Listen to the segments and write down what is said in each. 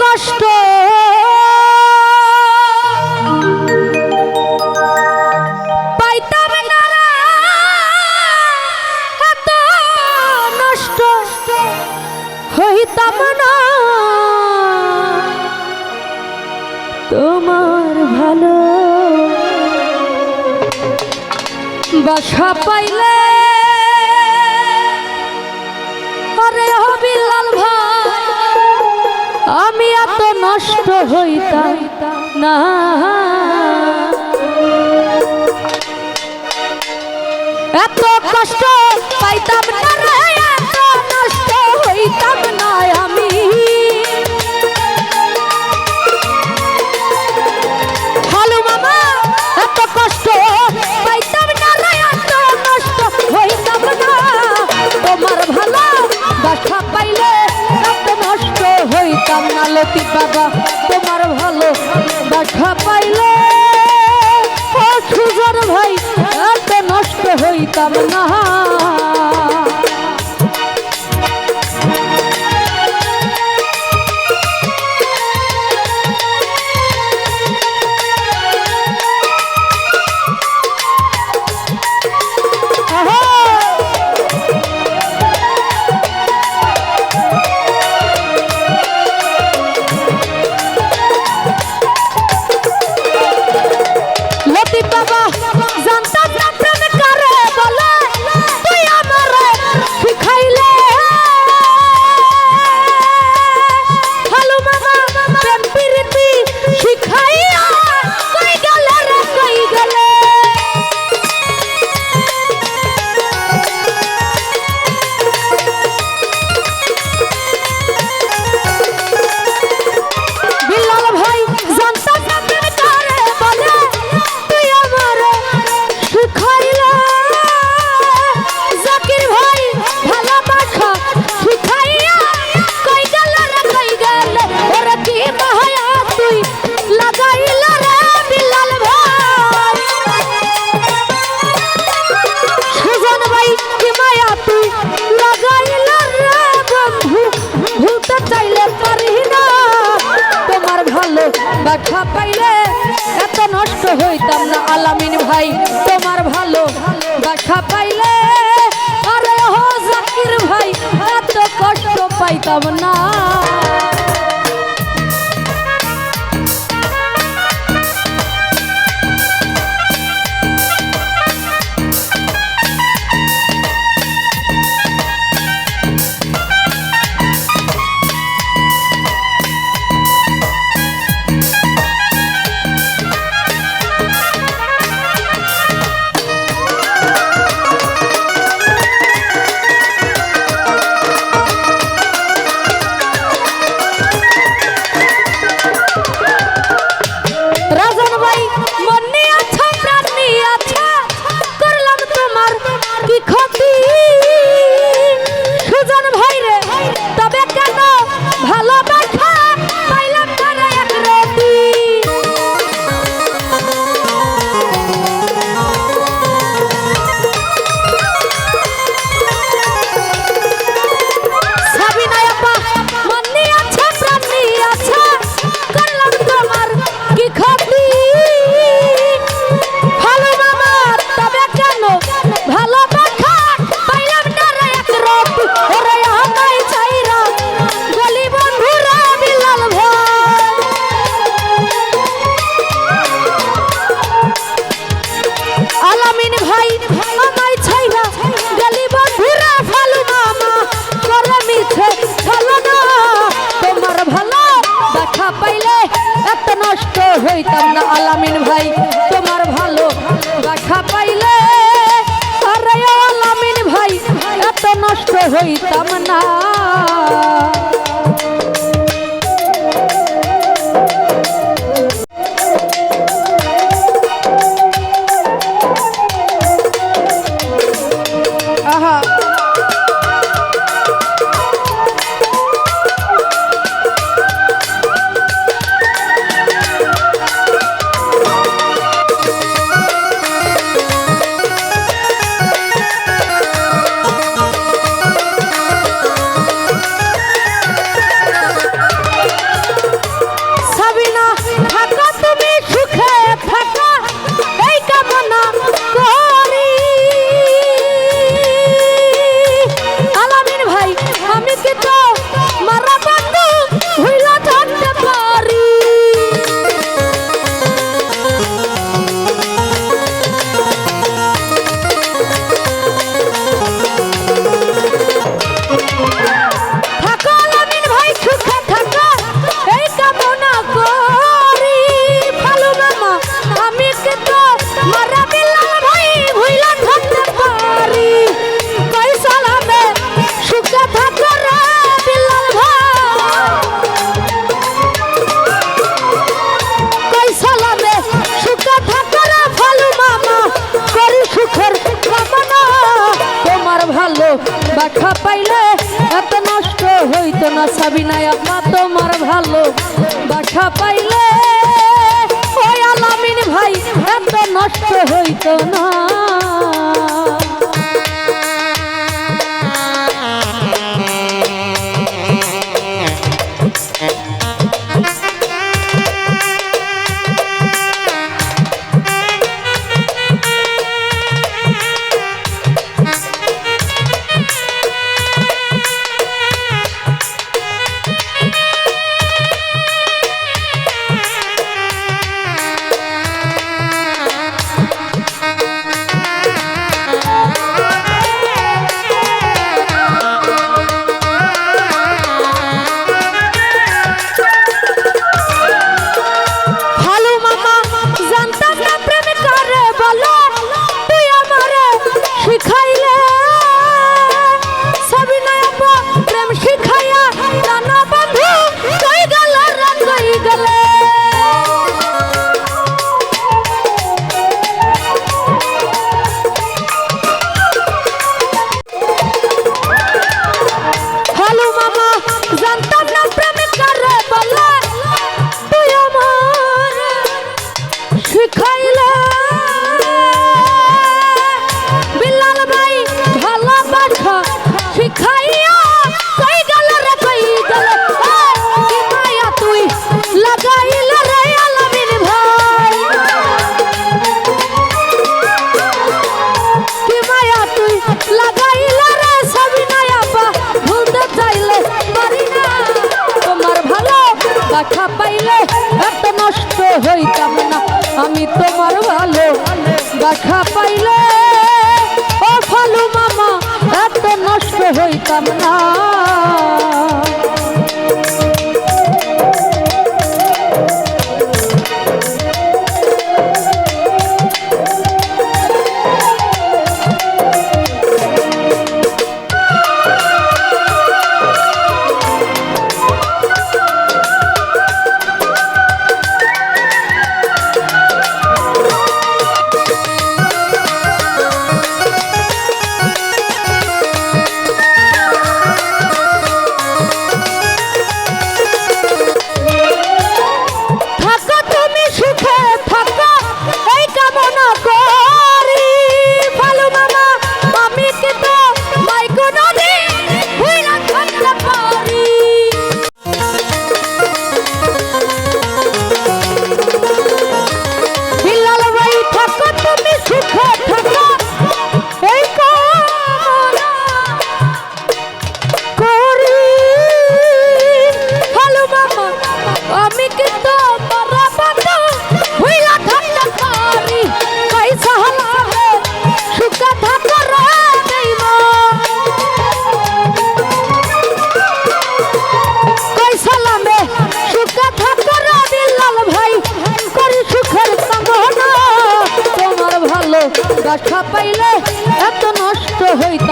কষ্ট। পাইতাম হইতাম না। তোমার ভালো। বাসা পাইলে নষ্ট হইতা না। এত কষ্ট পাইতাম না রে। দেখা পাইলে এত নষ্ট হইতাম না আলামিন ভাই। তোমার ভালো দেখা পাইলে আরে হো জাকির ভাই, এত কষ্ট পাইতাম না। বাখা পাইলে এত নষ্ট হইতো না সাবিনায় আপা তোমার ভালো। বাখা পাইলে, ওই আলামিন ভাই, এত নষ্ট হইতো না। Чекай কামনা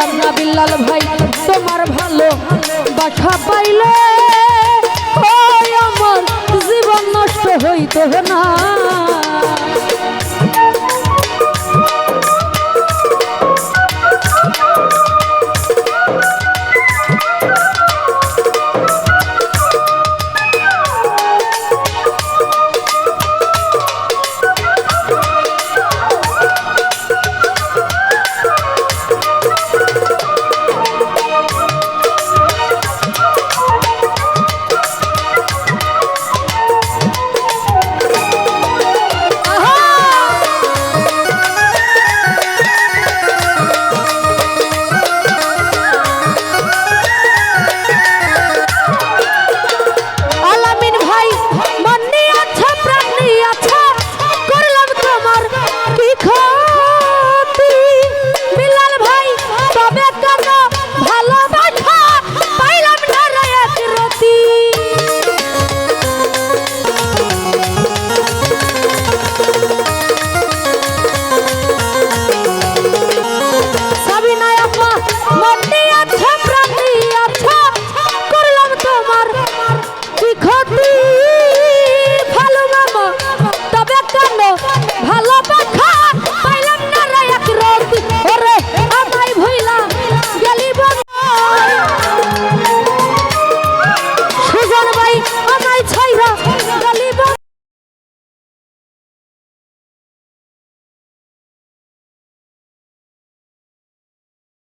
পাবনা বিল্লাল ভাই।